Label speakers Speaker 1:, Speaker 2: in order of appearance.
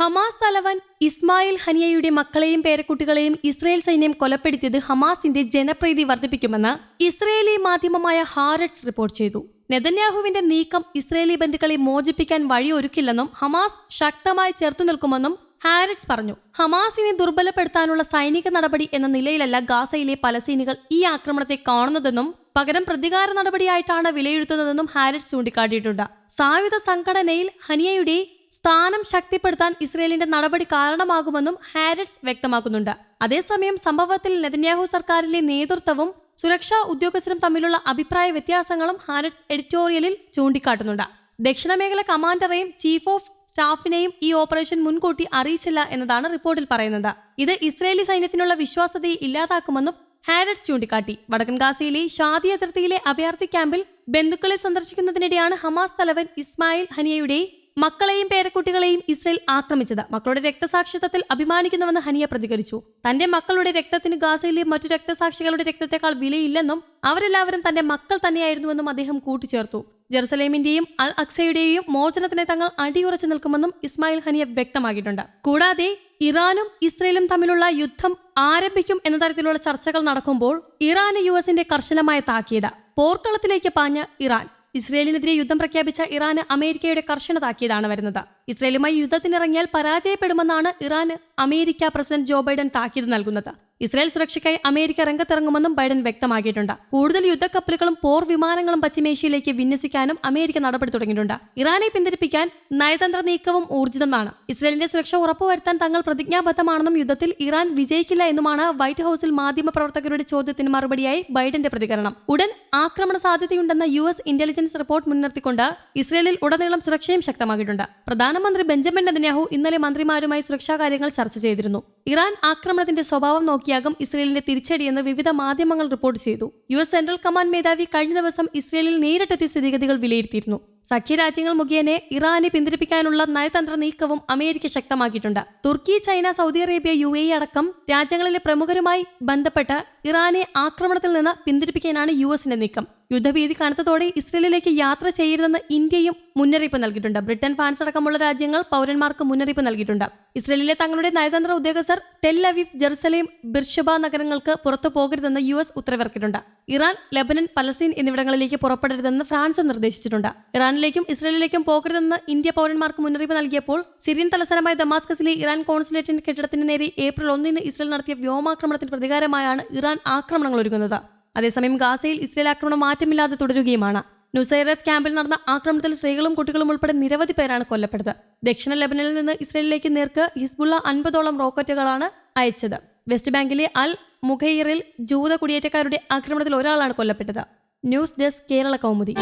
Speaker 1: Hamas തലവൻ ഇസ്മായിൽ ഹനിയയുടെ മക്കളെയും പേരക്കുട്ടികളെയും Israel സൈന്യം കൊലപ്പെടുത്തിയത് ഹമാസിന്റെ ജനപ്രീതി വർദ്ധിപ്പിക്കുമെന്ന് ഇസ്രയേലി മാധ്യമമായ ഹാരറ്റ്സ് റിപ്പോർട്ട് ചെയ്തു. നെതന്യാഹുവിന്റെ നീക്കം ഇസ്രയേലി ബന്ധുക്കളെ മോചിപ്പിക്കാൻ വഴിയൊരുക്കില്ലെന്നും ഹമാസ് ശക്തമായി ചെറുത്തു നിൽക്കുമെന്നും ഹാരറ്റ്സ് പറഞ്ഞു. ഹമാസിനെ ദുർബലപ്പെടുത്താനുള്ള സൈനിക നടപടി എന്ന നിലയിലല്ല ഗാസയിലെ പലസ്തീനികൾ ഈ ആക്രമണത്തെ കാണുന്നതെന്നും പകരം പ്രതികാര നടപടിയായിട്ടാണ് വിലയിരുത്തുന്നതെന്നും ഹാരറ്റ്സ് ചൂണ്ടിക്കാട്ടിയിട്ടുണ്ട്. സായുധ സംഘടനയിൽ ഹനിയയുടെ സ്ഥാനം ശക്തിപ്പെടുത്താൻ ഇസ്രയേലിന്റെ നടപടി കാരണമാകുമെന്നും ഹാരിറ്റ്സ് വ്യക്തമാക്കുന്നുണ്ട്. അതേസമയം സംഭവത്തിൽ നെതന്യാഹു സർക്കാരിലെ നേതൃത്വവും സുരക്ഷാ ഉദ്യോഗസ്ഥരും തമ്മിലുള്ള അഭിപ്രായ വ്യത്യാസങ്ങളും ഹാരിറ്റ്സ് എഡിറ്റോറിയലിൽ ചൂണ്ടിക്കാട്ടുന്നുണ്ട്. ദക്ഷിണമേഖല കമാൻഡറെയും ചീഫ് ഓഫ് സ്റ്റാഫിനെയും ഈ ഓപ്പറേഷൻ മുൻകൂട്ടി അറിയിച്ചില്ല എന്നതാണ് റിപ്പോർട്ടിൽ പറയുന്നത്. ഇത് ഇസ്രയേലി സൈന്യത്തിനുള്ള വിശ്വാസതയെ ഇല്ലാതാക്കുമെന്നും ഹാരറ്റ്സ് ചൂണ്ടിക്കാട്ടി. വടക്കൻ ഗാസയിലെ ഷാദി അതിർത്തിയിലെ അഭയാർത്ഥി ക്യാമ്പിൽ ബന്ധുക്കളെ സന്ദർശിക്കുന്നതിനിടെയാണ് ഹമാസ് തലവൻ ഇസ്മായിൽ ഹനിയയുടെ മക്കളെയും പേരക്കുട്ടികളെയും ഇസ്രയേൽ ആക്രമിച്ചത്. മക്കളുടെ രക്തസാക്ഷിത്വത്തിൽ അഭിമാനിക്കുന്നുവെന്ന് ഹനിയ പ്രതികരിച്ചു. തന്റെ മക്കളുടെ രക്തത്തിന് ഗാസയിലെ മറ്റു രക്തസാക്ഷികളുടെ രക്തത്തെക്കാൾ വിലയില്ലെന്നും അവരെല്ലാവരും തന്റെ മക്കൾ തന്നെയായിരുന്നുവെന്നും അദ്ദേഹം കൂട്ടിച്ചേർത്തു. ജെറുസലേമിന്റെയും അൽ അക്സയുടെയും മോചനത്തിന് തങ്ങൾ അടിയുറച്ചു നിൽക്കുമെന്നും ഇസ്മായിൽ ഹനിയ വ്യക്തമാക്കിയിട്ടുണ്ട്. കൂടാതെ ഇറാനും ഇസ്രയേലും തമ്മിലുള്ള യുദ്ധം ആരംഭിക്കും എന്ന തരത്തിലുള്ള ചർച്ചകൾ നടക്കുമ്പോൾ ഇറാന് യു എസിന്റെ കർശനമായ താക്കീത്. പോർക്കളത്തിലേക്ക് പാഞ്ഞ ഇറാൻ. ഇസ്രയേലിനെതിരെ യുദ്ധം പ്രഖ്യാപിച്ച ഇറാന് അമേരിക്കയുടെ കർശന താക്കീതാണ് വരുന്നത്. ഇസ്രയേലുമായി യുദ്ധത്തിനിറങ്ങിയാൽ പരാജയപ്പെടുമെന്നാണ് ഇറാന് അമേരിക്ക പ്രസിഡന്റ് ജോ ബൈഡൻ താക്കീത് നൽകുന്നത്. ഇസ്രായേൽ സുരക്ഷയ്ക്കായി അമേരിക്ക രംഗത്തിറങ്ങുമെന്നും ബൈഡൻ വ്യക്തമാക്കിയിട്ടുണ്ട്. കൂടുതൽ യുദ്ധക്കപ്പലുകളും പോർ വിമാനങ്ങളും പശ്ചിമേഷ്യയിലേക്ക് വിന്യസിക്കാനും അമേരിക്ക നടപടി തുടങ്ങിയിട്ടുണ്ട്. ഇറാനെ പിന്തിരിപ്പിക്കാൻ നയതന്ത്ര നീക്കവും ഊർജിതമാണ്. ഇസ്രായേലിന്റെ സുരക്ഷ ഉറപ്പുവരുത്താൻ തങ്ങൾ പ്രതിജ്ഞാബദ്ധമാണെന്നും യുദ്ധത്തിൽ ഇറാൻ വിജയിക്കില്ല എന്നുമാണ് വൈറ്റ് ഹൌസിൽ മാധ്യമപ്രവർത്തകരുടെ ചോദ്യത്തിന് മറുപടിയായി ബൈഡന്റെ പ്രതികരണം. ഉടൻ ആക്രമണ സാധ്യതയുണ്ടെന്ന യു എസ് ഇന്റലിജൻസ് റിപ്പോർട്ട് മുൻനിർത്തിക്കൊണ്ട് ഇസ്രയേലിൽ ഉടനീളം സുരക്ഷയും ശക്തമാക്കിയിട്ടുണ്ട്. പ്രധാനമന്ത്രി ബെഞ്ചമിൻ നെതന്യാഹു ഇന്നലെ മന്ത്രിമാരുമായി സുരക്ഷാ കാര്യങ്ങൾ ചർച്ച ചെയ്തിരുന്നു. ഇറാൻ ആക്രമണത്തിന്റെ സ്വഭാവം നോക്കിയാകും ഇസ്രയേലിന്റെ തിരിച്ചടിയെന്ന് വിവിധ മാധ്യമങ്ങൾ റിപ്പോർട്ട് ചെയ്തു. യു എസ് സെൻട്രൽ കമാൻഡ് മേധാവി കഴിഞ്ഞ ദിവസം ഇസ്രയേലിൽ നേരിട്ടെത്തി സ്ഥിതിഗതികൾ വിലയിരുത്തിയിരുന്നു. സഖ്യരാജ്യങ്ങൾ മുഖേന ഇറാനെ പിന്തിരിപ്പിക്കാനുള്ള നയതന്ത്ര നീക്കവും അമേരിക്ക ശക്തമാക്കിയിട്ടുണ്ട്. Turkey China Saudi Arabia U A അടക്കം രാജ്യങ്ങളിലെ പ്രമുഖരുമായി ബന്ധപ്പെട്ട് ഇറാനെ ആക്രമണത്തിൽ നിന്ന് പിന്തിരിപ്പിക്കാനാണ് യു എസിന്റെ നീക്കം. യുദ്ധഭീതി കനത്തതോടെ ഇസ്രയേലിലേക്ക് യാത്ര ചെയ്യരുതെന്ന് ഇന്ത്യയും മുന്നറിയിപ്പ് നൽകിയിട്ടുണ്ട്. ബ്രിട്ടൻ ഫ്രാൻസ് അടക്കമുള്ള രാജ്യങ്ങൾ പൗരന്മാർക്ക് മുന്നറിയിപ്പ് നൽകിയിട്ടുണ്ട്. ഇസ്രയേലിലെ തങ്ങളുടെ നയതന്ത്ര ഉദ്യോഗസ്ഥർ ടെൽ അവീഫ് ജെറുസലേം ബിർഷബ നഗരങ്ങൾക്ക് പുറത്തു പോകരുതെന്ന് യു എസ് ഉത്തരവിറക്കിയിട്ടുണ്ട്. ഇറാൻ ലെബനൻ പലസ്തീൻ എന്നിവിടങ്ങളിലേക്ക് പുറപ്പെടരുതെന്ന് ഫ്രാൻസും നിർദ്ദേശിച്ചിട്ടുണ്ട്. ഇറാനിലേക്കും ഇസ്രയേലിലേക്കും പോകരുതെന്ന് ഇന്ത്യ പൗരന്മാർക്ക് മുന്നറിയിപ്പ് നൽകിയപ്പോൾ സിറിയൻ തലസ്ഥാനമായ ദമാസ്കസിലെ ഇറാൻ കോൺസുലേറ്റിന്റെ കെട്ടിടത്തിന് നേരെ ഏപ്രിൽ ഒന്നിന് ഇസ്രയേൽ നടത്തിയ വ്യോമാക്രമണത്തിന് പ്രതികാരമായാണ് ഇറാൻ ആക്രമണങ്ങൾ ഒരുങ്ങുന്നത്. അതേസമയം ഗാസയിൽ ഇസ്രയേൽ ആക്രമണം മാറ്റമില്ലാതെ തുടരുകയുമാണ്. നുസൈറത്ത് ക്യാമ്പിൽ നടന്ന ആക്രമണത്തിൽ സ്ത്രീകളും കുട്ടികളും ഉൾപ്പെടെ നിരവധി പേരാണ് കൊല്ലപ്പെട്ടത്. ദക്ഷിണ ലെബനനിൽ നിന്ന് ഇസ്രയേലിലേക്ക് നേർക്ക് ഹിസ്ബുള്ള അൻപതോളം റോക്കറ്റുകളാണ് അയച്ചത്. വെസ്റ്റ് ബാങ്കിലെ അൽ മുഖൈറിൽ ജൂത കുടിയേറ്റക്കാരുടെ ആക്രമണത്തിൽ ഒരാളാണ് കൊല്ലപ്പെട്ടത്. News desk Kerala Kaumudi.